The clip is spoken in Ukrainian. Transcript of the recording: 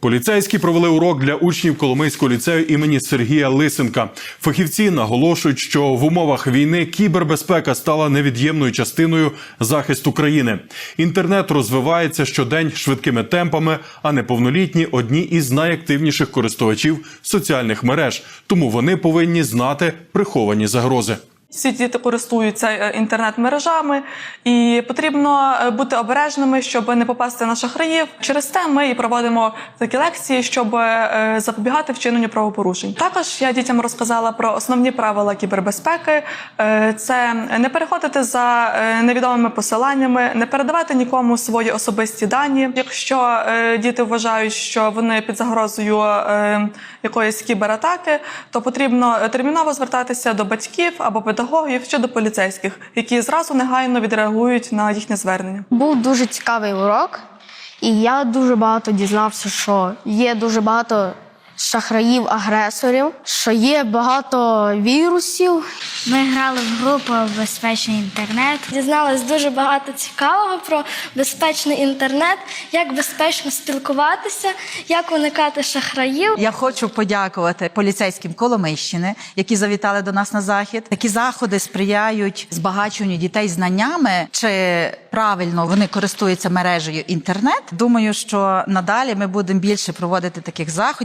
Поліцейські провели урок для учнів Коломийського ліцею імені Сергія Лисенка. Фахівці наголошують, що в умовах війни кібербезпека стала невід'ємною частиною захисту країни. Інтернет розвивається щодень швидкими темпами, а неповнолітні одні із найактивніших користувачів соціальних мереж. Тому вони повинні знати приховані загрози. Всі діти користуються е, інтернет-мережами, і потрібно е, бути обережними, щоб не попасти на шахраїв. Через те ми і проводимо такі лекції, щоб е, запобігати вчиненню правопорушень. Також я дітям розказала про основні правила кібербезпеки: це не переходити за невідомими посиланнями, не передавати нікому свої особисті дані. Якщо діти вважають, що вони під загрозою якоїсь кібератаки, то потрібно терміново звертатися до батьків або педагогів чи до поліцейських, які зразу негайно відреагують на їхнє звернення. Був дуже цікавий урок, і я дуже багато дізнався, що є дуже багато шахраїв-агресорів, що є багато вірусів. Ми грали в групу Безпечний інтернет. Дізналась дуже багато цікавого про безпечний інтернет, як безпечно спілкуватися, як уникати шахраїв. Я хочу подякувати поліцейським Коломийщини, які завітали до нас на захід. Такі заходи сприяють збагаченню дітей знаннями, чи правильно вони користуються мережею інтернет. Думаю, що надалі ми будемо більше проводити таких заходів.